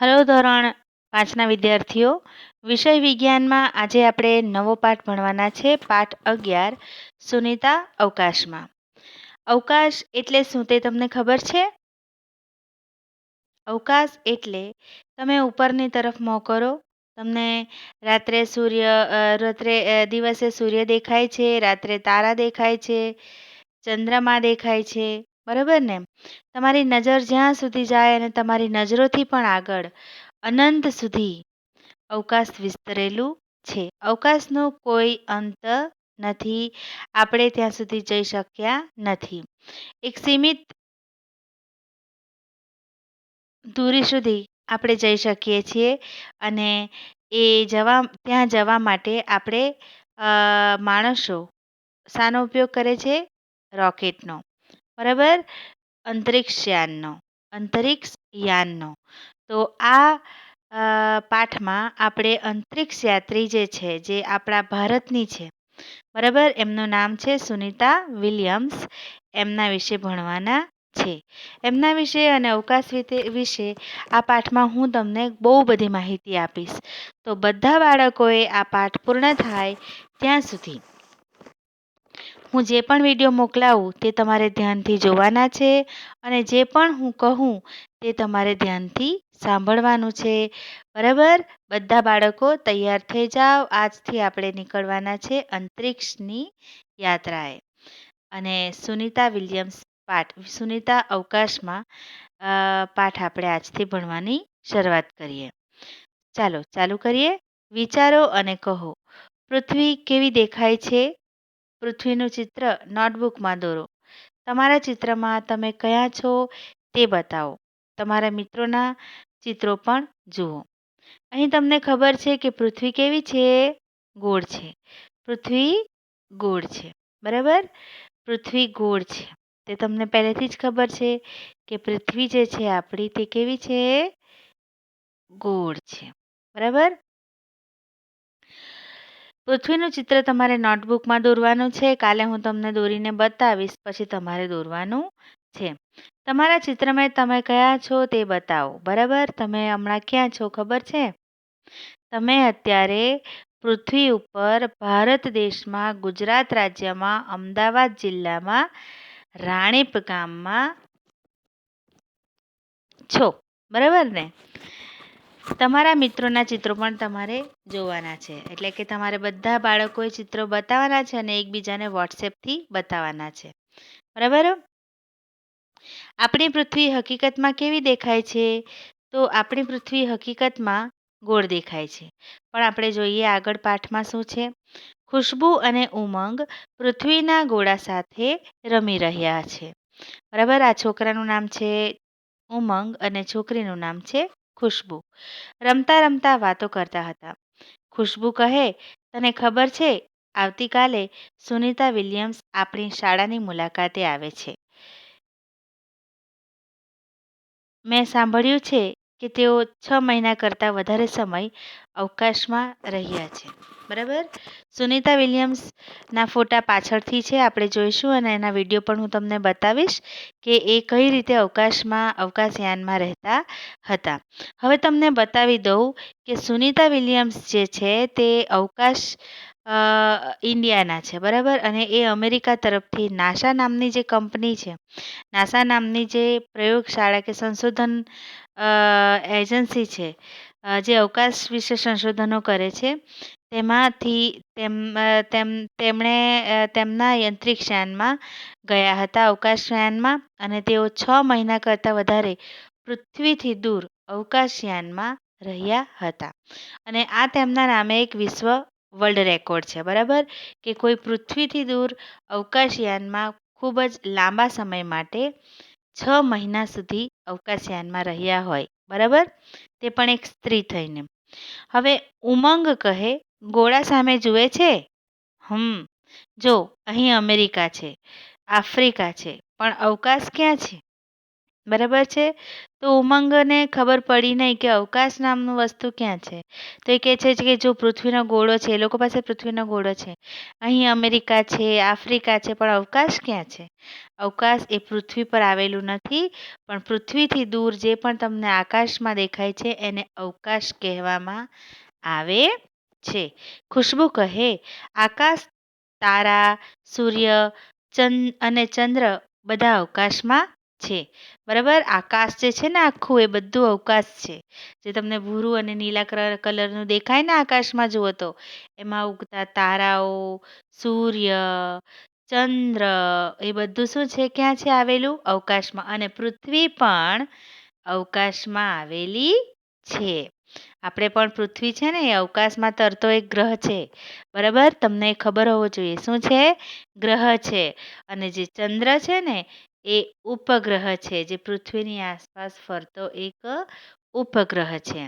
Hello ધોરણ પાંચના વિદ્યાર્થીઓ. વિષય વિજ્ઞાનમાં આજે આપણે નવો પાઠ ભણવાના છે, પાઠ અગિયાર, સુનિતા અવકાશમાં. અવકાશ એટલે શું તે તમને ખબર છે? અવકાશ એટલે તમે ઉપરની તરફ મોં કરો તમને રાત્રે સૂર્ય રાત્રે દિવસે સૂર્ય દેખાય છે, રાત્રે તારા દેખાય છે, ચંદ્રમા દેખાય છે બરાબર ને? તમારી નજર જ્યાં સુધી જાય અને તમારી નજરોથી પણ આગળ, અનંત સુધી અવકાશ વિસ્તરેલું છે. અવકાશનો કોઈ અંત નથી. આપણે ત્યાં સુધી જઈ શક્યા નથી. એક સીમિત દૂરી સુધી આપણે જઈ શકીએ છીએ અને એ જવા, ત્યાં જવા માટે આપણે માણસો, શાનો ઉપયોગ કરે છે? રોકેટનો. બરાબર? અંતરિક્ષ યાનનો અંતરિક્ષ યાનનો. તો આ પાઠમાં આપણે અંતરિક્ષ યાત્રી જે છે, જે આપણા ભારતની છે, બરાબર? એમનું નામ છે સુનિતા વિલિયમ્સ. એમના વિશે ભણવાના છે. એમના વિશે અને અવકાશ વિશે આ પાઠમાં હું તમને બહુ બધી માહિતી આપીશ. તો બધા બાળકોએ આ પાઠ પૂર્ણ થાય ત્યાં સુધી. હું જે પણ વીડિયો મોકલાવું તે તમારે ધ્યાનથી જોવાના છે અને જે પણ હું કહું તે તમારે ધ્યાનથી સાંભળવાનું છે. બરાબર? બધા બાળકો તૈયાર થઈ જાઓ. આજથી આપણે નીકળવાના છે અંતરિક્ષની યાત્રાએ. અને સુનિતા વિલિયમ્સ પાઠ, સુનિતા અવકાશમાં પાઠ આપણે આજથી ભણવાની શરૂઆત કરીએ. ચાલો, ચાલુ કરીએ. વિચારો અને કહો, પૃથ્વી કેવી દેખાય છે? પૃથ્વીનું ચિત્ર નોટબુકમાં દોરો. તમારા ચિત્રમાં તમે કયા છો તે બતાવો. તમારા મિત્રોના ચિત્રો પણ જુઓ. અહીં તમને ખબર છે કે પૃથ્વી કેવી છે? ગોળ છે. પૃથ્વી ગોળ છે. બરાબર? પૃથ્વી ગોળ છે. તે તમને પહેલેથી જ ખબર છે કે પૃથ્વી જે છે આપણી તે કેવી છે? ગોળ છે. બરાબર? પૃથ્વીનું ચિત્ર તમારે નોટબુકમાં દોરવાનું છે. કાલે હું તમને દોરીને બતાવીશ. પછી તમારે દોરવાનું છે. તમારા ચિત્રમાં તમે કયા છો તે બતાવો. બરાબર? તમે હમણાં ક્યાં છો ખબર છે? તમે અત્યારે પૃથ્વી ઉપર ભારત દેશમાં, ગુજરાત રાજ્યમાં, અમદાવાદ જિલ્લામાં, રાણીપ ગામમાં છો. બરાબર ને? તમારા મિત્રોના ચિત્રો પણ તમારે જોવાના છે. એટલે કે તમારે બધા બાળકોએ ચિત્રો બતાવવાના છે અને એકબીજાને વોટ્સએપથી બતાવવાના છે. બરાબર? આપણી પૃથ્વી હકીકતમાં કેવી દેખાય છે? તો આપણી પૃથ્વી હકીકતમાં ગોળ દેખાય છે. પણ આપણે જોઈએ આગળ પાઠમાં શું છે? ખુશ્બુ અને ઉમંગ પૃથ્વીના ગોળા સાથે રમી રહ્યા છે. બરાબર? આ છોકરાનું નામ છે ઉમંગ અને છોકરીનું નામ છે ખુશ્બુ. રમતા રમતા વાતો કરતા હતા. ખુશ્બુ કહે, તને ખબર છે, આવતીકાલે સુનિતા વિલિયમ્સ આપણી શાળાની મુલાકાતે આવે છે. મેં સાંભળ્યું છે કે તેઓ છ મહિના કરતાં વધારે સમય અવકાશમાં રહ્યા છે. બરાબર? સુનિતા વિલિયમ્સના ફોટા પાછળથી છે, આપણે જોઈશું અને એના વીડિયો પણ હું તમને બતાવીશ કે એ કઈ રીતે અવકાશમાં, અવકાશયાનમાં રહેતા હતા. હવે તમને બતાવી દઉં કે સુનિતા વિલિયમ્સ જે છે, તે અવકાશ ઇન્ડિયાના છે, બરાબર? અને એ અમેરિકા તરફથી નાસા નામની જે કંપની છે, નાસા નામની જે પ્રયોગશાળા કે સંશોધન એજન્સી છે જે અવકાશ વિશે સંશોધનો કરે છે. તેમાંથી તેમ તેમ, તેમણે તેમના યંત્રિક્ષયાનમાં ગયા હતા અવકાશયાનમાં અને તેઓ છ મહિના કરતાં વધારે પૃથ્વીથી દૂર અવકાશયાનમાં રહ્યા હતા. અને આ તેમના નામે એક વિશ્વ વર્લ્ડ રેકોર્ડ છે, બરાબર? કે કોઈ પૃથ્વીથી દૂર અવકાશયાનમાં ખૂબ જ લાંબા સમય માટે છ મહિના સુધી અવકાશયાનમાં રહ્યા હોય, બરાબર? તે પણ એક સ્ત્રી થઈને. હવે ઉમંગ કહે, ગોળા સામે જુએ છે? હમ, જો, અહીં અમેરિકા છે, આફ્રિકા છે, પણ અવકાશ ક્યાં છે? બરાબર છે? તો ઉમંગને ખબર પડી નહીં કે અવકાશ નામનું વસ્તુ ક્યાં છે. તો એ કહે છે કે જો પૃથ્વીનો ગોળો છે, એ લોકો પાસે પૃથ્વીનો ગોળો છે. અહીં અમેરિકા છે, આફ્રિકા છે, પણ અવકાશ ક્યાં છે? અવકાશ એ પૃથ્વી પર આવેલું નથી, પણ પૃથ્વીથી દૂર જે પણ તમને આકાશમાં દેખાય છે, એને અવકાશ કહેવામાં આવે છે. ખુશ્બુ કહે, આકાશ, તારા, સૂર્ય, ચંદ અને ચંદ્ર બધા અવકાશમાં છે. બરાબર? આકાશ જે છે ને આખું, એ બધું અવકાશ છે. જે તમને ભૂરું અને નીલા કલરનું દેખાય ને આકાશમાં, જુઓ તો. એમાં ઉગતા તારાઓ, સૂર્ય, ચંદ્ર, એ બધું શું છે? ક્યાં છે આવેલું? અવકાશમાં. અને પૃથ્વી પણ અવકાશમાં આવેલી છે. આપણે પણ પૃથ્વી છે ને, એ અવકાશમાં તરતો એક ગ્રહ છે. બરાબર? તમને ખબર હોવો જોઈએ. શું છે? ગ્રહ છે. અને જે ચંદ્ર છે ને એ ઉપગ્રહ છે, જે પૃથ્વીની આસપાસ ફરતો એક ઉપગ્રહ છે.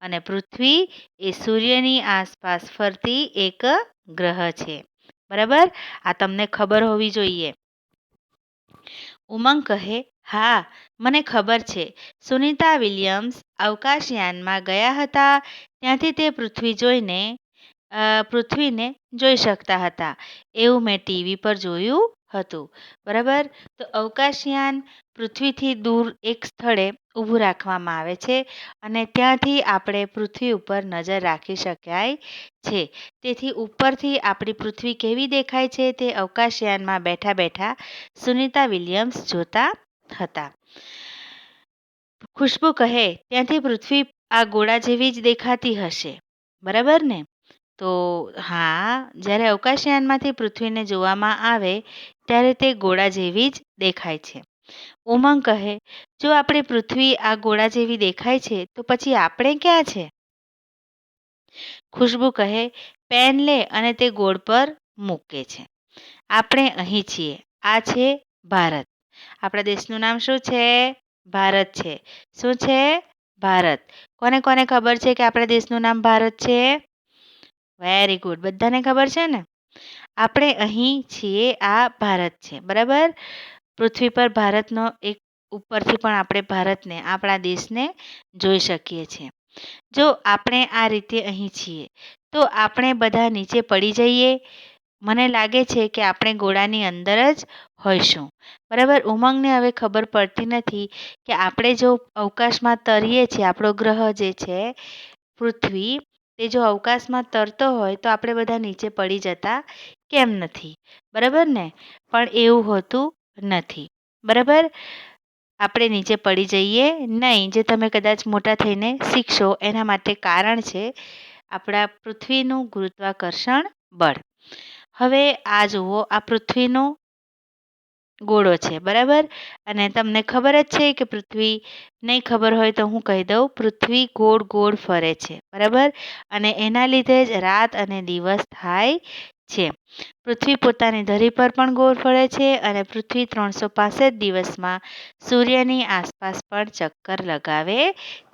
અને પૃથ્વી એ સૂર્યની આસપાસ ફરતી એક ગ્રહ છે. બરાબર? આ તમને ખબર હોવી જોઈએ. ઉમંગ કહે, હા, મને ખબર છે. સુનિતા વિલિયમ્સ અવકાશયાનમાં ગયા હતા. ત્યાંથી તે પૃથ્વી જોઈને પૃથ્વીને જોઈ શકતા હતા. એવું મેં ટીવી પર જોયું હતું. બરાબર? તો અવકાશયાન પૃથ્વીથી દૂર એક સ્થળે ઊભું રાખવામાં આવે છે અને ત્યાંથી આપણે પૃથ્વી ઉપર નજર રાખી શકાય છે. તેથી ઉપરથી આપણી પૃથ્વી કેવી દેખાય છે તે અવકાશયાનમાં બેઠા બેઠા સુનિતા વિલિયમ્સ જોતા હતા. ખુશ્બુ કહે, ત્યાંથી પૃથ્વી આ ગોળા જેવી જ દેખાતી હશે. બરાબર ને? તો હા, જ્યારે અવકાશયાનમાંથી પૃથ્વીને જોવામાં આવે, ત્યારે તે ગોળા જેવી જ દેખાય છે. ઉમંગ કહે, જો આપણી પૃથ્વી આ ગોળા જેવી દેખાય છે, તો પછી આપણે ક્યાં છે? ખુશ્બુ કહે, પેન લે અને તે ગોળ પર મૂકે છે. આપણે અહીં છીએ. આ છે ભારત. આપણા દેશનું નામ શું છે? ભારત છે. શું છે? ભારત. કોને કોને ખબર છે કે આપણા દેશનું નામ ભારત છે? વેરી ગુડ બધાને ખબર છે ને? આપણે અહીં છીએ, આ ભારત છે, બરાબર? પૃથ્વી પર ભારતનો એક, ઉપરથી પણ આપણે ભારતને, આપણા દેશને જોઈ શકીએ છીએ. જો આપણે આ રીતે અહીં છીએ, તો આપણે બધા નીચે પડી જઈએ. મને લાગે છે કે આપણે ગોળાની અંદર જ હોઈશું. બરાબર? ઉમંગને હવે ખબર પડતી નથી કે આપણે જો અવકાશમાં તરીએ છીએ, આપણો ગ્રહ જે છે, પૃથ્વી તે જો અવકાશમાં તરતો હોય તો આપણે બધા નીચે પડી જતા કેમ નથી? બરાબર ને? પણ એવું હોતું નથી. બરાબર? આપણે નીચે પડી જઈએ નહીં, જે તમે કદાચ મોટા થઈને શીખશો, એના માટે કારણ છે આપણા પૃથ્વીનું ગુરુત્વાકર્ષણ બળ. હવે આ જુઓ, આ પૃથ્વીનો ગોળો છે, બરાબર? અને તમને ખબર જ છે કે પૃથ્વી નહીં ખબર હોય તો હું કહી દઉં, પૃથ્વી ગોળ ગોળ ફરે છે, બરાબર? અને એના લીધે જ રાત અને દિવસ થાય છે. પૃથ્વી પોતાની ધરી પર પણ ગોળ ફરે છે અને પૃથ્વી ત્રણસો પાસઠ દિવસમાં સૂર્યની આસપાસ પણ ચક્કર લગાવે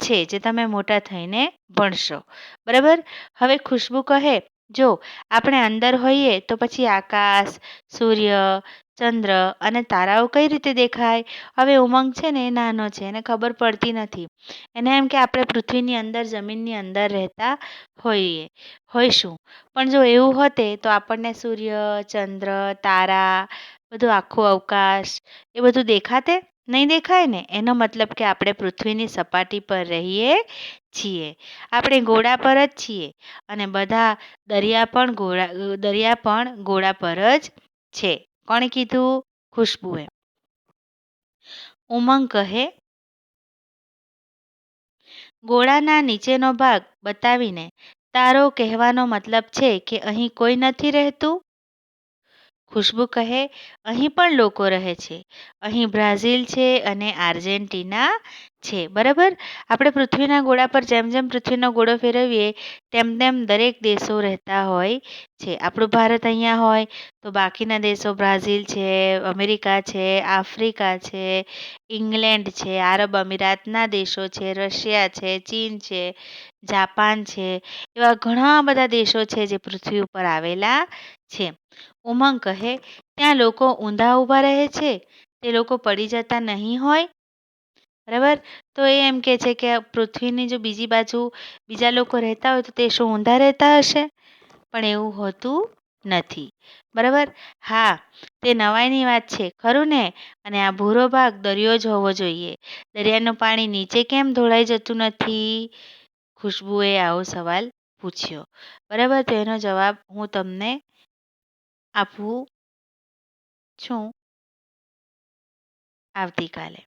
છે, જે તમે મોટા થઈને ભણશો, બરાબર? હવે ખુશ્બુ કહે, જો આપણે અંદર હોઈએ તો પછી આકાશ, સૂર્ય ચંદ્ર અને તારાઓ કઈ રીતે દેખાય? હવે ઉમંગ છે ને એ નાનો છે, એને ખબર પડતી નથી. એને એમ કે આપણે પૃથ્વીની અંદર, જમીનની અંદર રહેતા હોઈએ, હોઈશું. પણ જો એવું હોતે તો આપણને સૂર્ય, ચંદ્ર, તારા, બધું આખું અવકાશ, એ બધું દેખાતે? નહીં દેખાય ને? એનો મતલબ કે આપણે પૃથ્વીની સપાટી પર રહીએ છીએ. આપણે ગોળા પર જ છીએ. અને બધા દરિયા પણ ગોળા દરિયા પણ ગોળા પર જ છે. કોણે કીધું? ખુશ્બુએ. ઉમંગ કહે, ગોળાના નીચેનો ભાગ બતાવીને તારો કહેવાનો મતલબ છે કે અહીં કોઈ નથી રહેતું? ખુશ્બુ કહે, અહીં પણ લોકો રહે છે. અહીં બ્રાઝિલ છે અને આર્જેન્ટિના છે. બરાબર? આપણે પૃથ્વીના ગોળા પર જેમ જેમ પૃથ્વીનો ગોળો ફેરવીએ, તેમ તેમ દરેક દેશો રહેતા હોય છે. આપણું ભારત અહીંયા હોય તો બાકીના દેશો બ્રાઝિલ છે, અમેરિકા છે, આફ્રિકા છે, ઇંગ્લેન્ડ છે, આરબ અમીરાતના દેશો છે, રશિયા છે, ચીન છે, જાપાન છે, એવા ઘણા બધા દેશો છે જે પૃથ્વી ઉપર આવેલા છે. ઉમંગ કહે, ત્યાં લોકો ઊંધા ઊભા રહે છે, તે લોકો પડી જતા નહીં હોય. બરાબર? તો એ એમ કહે છે કે પૃથ્વીની જો બીજી બાજુ બીજા લોકો રહેતા હોય તો તે શું ઊંધા રહેતા હશે? પણ એવું હોતું નથી. બરાબર? હા, તે નવાઈની વાત છે, ખરું ને? અને આ ભૂરો ભાગ દરિયો જ હોવો જોઈએ. દરિયાનું પાણી નીચે કેમ ઢોળાઈ જતું નથી? ખુશ્બુએ આવો સવાલ પૂછ્યો. બરાબર? તો એનો જવાબ હું તમને આપું છું. આવતીકાલે.